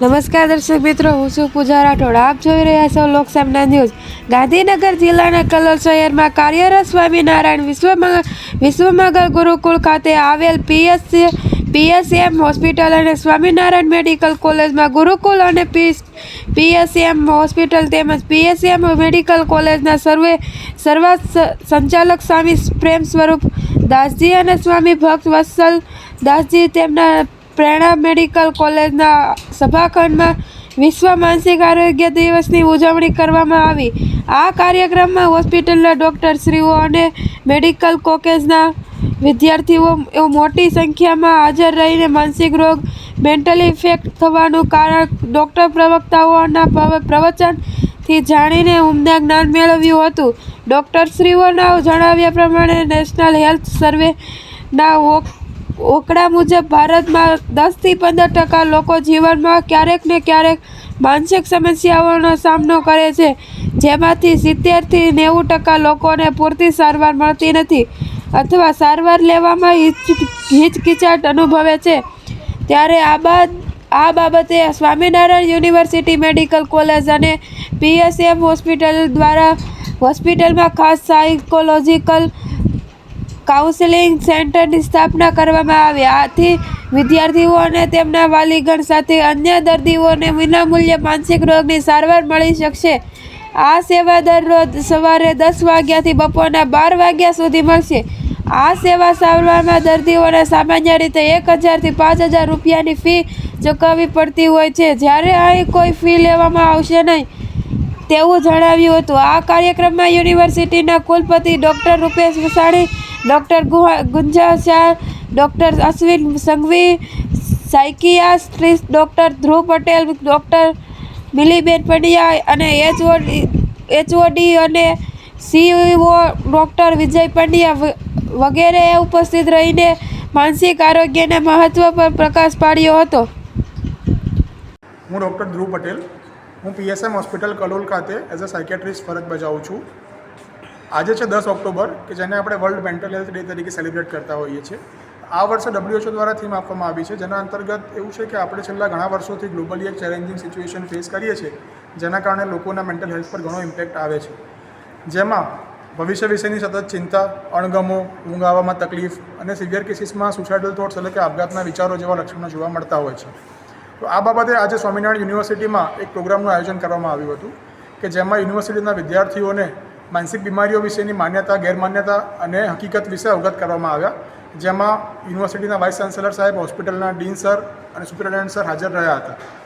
નમસ્કાર દર્શક મિત્રો, હું છું પૂજા રાઠોડ. આપ જોઈ રહ્યા છો લોકસામના ન્યૂઝ. ગાંધીનગર જિલ્લાના કલોલ શહેરમાં કાર્યરત સ્વામિનારાયણ વિશ્વમંગલ વિશ્વમંગલ ગુરુકુળ ખાતે આવેલ પીએસસી પીએસએમ હોસ્પિટલ અને સ્વામિનારાયણ મેડિકલ કોલેજમાં ગુરુકુલ અને પીએસએમ હોસ્પિટલ તેમજ પીએસએમ મેડિકલ કોલેજના સર્વે સર્વા સંચાલક સ્વામી પ્રેમ સ્વરૂપ દાસજી અને સ્વામી ભક્ત વત્સલ દાસજી તેમના પ્રેરણા મેડિકલ કોલેજના સભાખંડમાં વિશ્વ માનસિક આરોગ્ય દિવસની ઉજવણી કરવામાં આવી. આ કાર્યક્રમમાં હોસ્પિટલના ડૉક્ટરશ્રીઓ અને મેડિકલ કોકેજના વિદ્યાર્થીઓ મોટી સંખ્યામાં હાજર રહીને માનસિક રોગ મેન્ટલ ઇફેક્ટ થવાનું કારણ ડૉક્ટર પ્રવક્તાઓના પ્રવ- પ્રવચનથી જાણીને ઉમદા જ્ઞાન મેળવ્યું હતું. ડૉક્ટરશ્રીઓના જણાવ્યા પ્રમાણે નેશનલ હેલ્થ સર્વેના ઓકડા મુજબ ભારતમાં દસથી પંદર ટકા લોકો જીવનમાં ક્યારેક ને ક્યારેક માનસિક સમસ્યાઓનો સામનો કરે છે. જેમાંથી સિત્તેરથી નેવું ટકા લોકોને પૂરતી સારવાર મળતી નથી અથવા સારવાર લેવામાં હિચકિચાટ અનુભવે છે. ત્યારે આ બાદ, આ બાબતે સ્વામિનારાયણ યુનિવર્સિટી મેડિકલ કોલેજ અને પીએસએમ હોસ્પિટલ દ્વારા હોસ્પિટલમાં ખાસ સાયકોલોજીકલ કાઉન્સેલિંગ સેન્ટરની સ્થાપના કરવામાં આવી. આથી વિદ્યાર્થીઓ અને તેમના વાલીગણ સાથે અન્ય દર્દીઓને વિનામૂલ્યે માનસિક રોગની સારવાર મળી શકશે. આ સેવા દરરોજ સવારે દસ વાગ્યાથી બપોરના બાર વાગ્યા સુધી મળશે. આ સેવા સારવારમાં દર્દીઓને સામાન્ય રીતે એક હજારથી પાંચ હજાર રૂપિયાની ફી ચૂકવવી પડતી હોય છે. જ્યારે અહીં કોઈ ફી લેવામાં આવશે નહીં તેવું જણાવ્યું હતું. આ કાર્યક્રમમાં યુનિવર્સિટીના કુલપતિ doctor Rupesh Vasani doctor Gunja Shah, doctor Ashwin Sanghvi psychiatrist doctor Dhruv Patel, doctor Miliben Pandya અને એચઓડી એચઓડી અને સીઈઓ ડૉક્ટર વિજય પંડ્યા વગેરે ઉપસ્થિત રહીને માનસિક આરોગ્યના મહત્ત્વ પર પ્રકાશ પાડ્યો હતો. હું ડૉક્ટર ધ્રુવ પટેલ. હું પીએસએમ હોસ્પિટલ કલોલ ખાતે એઝ અ સાયકેટ્રિસ્ટ ફરજ બજાવું છું. આજે છે દસ ઓક્ટોબર, કે જેને આપણે વર્લ્ડ મેન્ટલ હેલ્થ ડે તરીકે સેલિબ્રેટ કરતા હોઈએ છીએ. આ વર્ષે ડબ્લ્યુએચઓ દ્વારા થીમ આપવામાં આવી છે, જેના અંતર્ગત એવું છે કે આપણે છેલ્લા ઘણા વર્ષોથી ગ્લોબલી એક ચેલેન્જિંગ સિચ્યુએશન ફેસ કરીએ છીએ, જેના કારણે લોકોના મેન્ટલ હેલ્થ પર ઘણો ઇમ્પેક્ટ આવે છે. જેમાં ભવિષ્ય વિશેની સતત ચિંતા, અણગમો ઊંઘ આવવામાં તકલીફ અને સિવિયર કેસીસમાં સુસાઇડલ થોટ્સ એટલે કે આપઘાતના વિચારો જેવા લક્ષણો જોવા મળતા હોય છે. તો આ બાબતે આજે સ્વામિનારાયણ યુનિવર્સિટીમાં એક પ્રોગ્રામનું આયોજન કરવામાં આવ્યું હતું, કે જેમાં યુનિવર્સિટીના વિદ્યાર્થીઓને માનસિક બીમારીઓ વિશેની માન્યતા, ગેરમાન્યતા અને હકીકત વિશે અવગત કરવામાં આવ્યા. જેમાં યુનિવર્સિટીના વાઇસ ચાન્સેલર સાહેબ, હોસ્પિટલના ડીન સર અને સુપ્રિન્ટેન્ડન્ટ સર હાજર રહ્યા હતા.